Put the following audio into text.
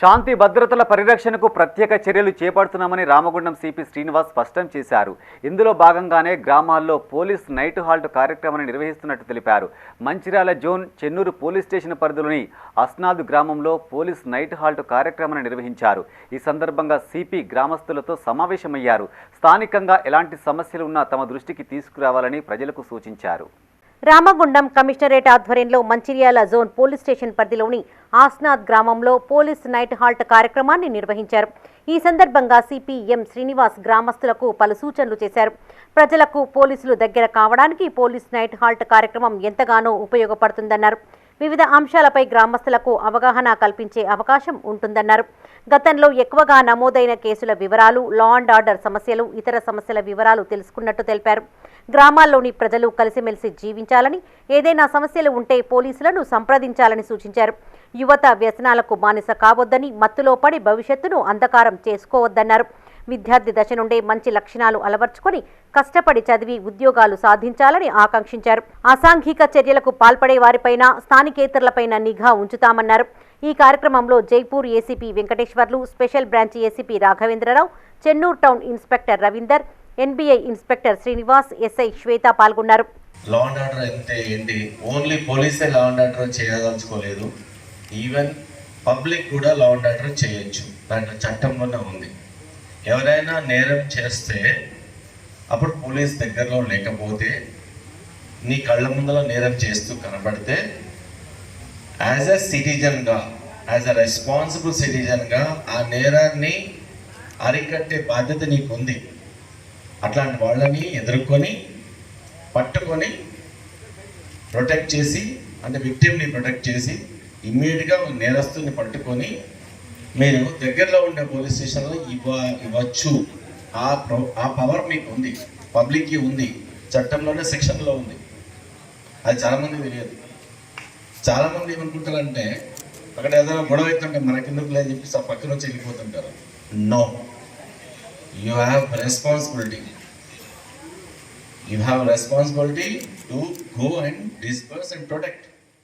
శాంతి భద్రతల పరిరక్షణకు ప్రత్యేక చర్యలు చేపడుతున్నామని రామగుండం సిపి శ్రీనివాస్ స్పష్టం చేశారు. ఇందులో భాగంగానే గ్రామాల్లో పోలీస్ నైట్ హాల్ట్ కార్యక్రమాన్ని నిర్వహిస్తున్నట్టు తెలిపారు. Mancherial zone Chennur police station పరిధిలోని అస్నాద్ గ్రామంలో పోలీస్ నైట్ హాల్ట్ కార్యక్రమాన్ని నిర్వహించారు. ఈ సందర్భంగా సిపి గ్రామస్తులతో సమావేశమయ్యారు. స్థానికంగా ఎలాంటి సమస్యలు ఉన్నా తమ దృష్టికి తీసుకురావాలని ప్రజలకు సూచించారు. రామగుండం కమిషనరేట్ ఆధ్వర్యంలో మంచిర్యాల జోన్ పోలీస్ స్టేషన్ పరిధిలోని ఆస్నాథ్ గ్రామంలో పోలీస్ నైట్ హాల్ట్ కార్యక్రమాన్ని నిర్వహించారు. ఈ సందర్భంగా సిపిఎం శ్రీనివాస్ గ్రామస్తులకు పలు సూచనలు చేశారు. ప్రజలకు పోలీసులు దగ్గర కావడానికి పోలీస్ నైట్ హాల్ట్ కార్యక్రమం ఎంతగానో ఉపయోగపడుతుందన్నారు. వివిధ అంశాలపై గ్రామస్తులకు అవగాహన కల్పించే అవకాశం ఉంటుందన్నారు. గతంలో ఎక్కువగా నమోదైన కేసుల వివరాలు లా అండ్ ఆర్డర్ సమస్యలు ఇతర సమస్యల వివరాలు తెలుసుకున్నట్టు తెలిపారు. గ్రామాల్లోని ప్రజలు కలిసిమెలిసి జీవించాలని ఏదైనా సమస్యలు ఉంటే పోలీసులను సంప్రదించాలని సూచించారు. యువత వ్యసనాలకు బానిస కావద్దని మత్తులో పడి భవిష్యత్తును అంధకారం చేసుకోవద్దన్నారు. విద్యార్థి దశ నుండే మంచి లక్షణాలు అలవర్చుకొని కష్టపడి చదివి ఉద్యోగాలు సాధించాలని ఆకాంక్షించారు. అసాంఘిక చర్యలకు పాల్పడే వారిపైన స్థానికేతరులపైన నిఘా ఉంచుతామన్నారు. ఈ కార్యక్రమంలో Jaipur ACP Venkateswarlu special branch ACP Raghavendra Rao Chennur town inspector Ravinder NBI inspector Srinivas SI Swetha పాల్గొన్నారు. లా అండ్ ఆర్డర్ అంటే ఏంటి? ఓన్లీ పోలీసే లా అండ్ ఆర్డర్ చేయదలుచుకోలేదు. ఈవెన్ పబ్లిక్ కూడా లా అండ్ ఆర్డర్ చేయొచ్చు. దాంట్లో చట్టంలోనే ఉంది. ఎవరైనా నేరం చేస్తే అప్పుడు పోలీస్ దగ్గరలో లేకపోతే నీ కళ్ళ ముందర నేరం చేస్తూ కనబడితే యాజ్ ఎ సిటిజన్గా యాజ్ అ రెస్పాన్సిబుల్ సిటిజన్గా ఆ నేరాన్ని అరికట్టే బాధ్యత నీకు ఉంది అట్లాంటి వాళ్ళని ఎదుర్కొని పట్టుకొని ప్రొటెక్ట్ చేసి అంటే విక్టిమ్ని ప్రొటెక్ట్ చేసి ఇమ్మీడియట్గా నేరస్తుని పట్టుకొని మీరు దగ్గరలో ఉండే పోలీస్ స్టేషన్లో ఇవ్వ ఇవ్వచ్చు. ఆ ప్రో ఆ పవర్ మీకు ఉంది. పబ్లిక్కి ఉంది. చట్టంలోనే సెక్షన్లో ఉంది. అది చాలామంది తెలియదు. చాలామంది ఏమనుకుంటారంటే అక్కడ ఏదైనా గొడవ అవుతుంటే మనకెందుకు లేదని చెప్పి ఆ పక్కన వచ్చి వెళ్ళిపోతుంటారు. No you have responsibility. You have responsibility to go and disperse and protect.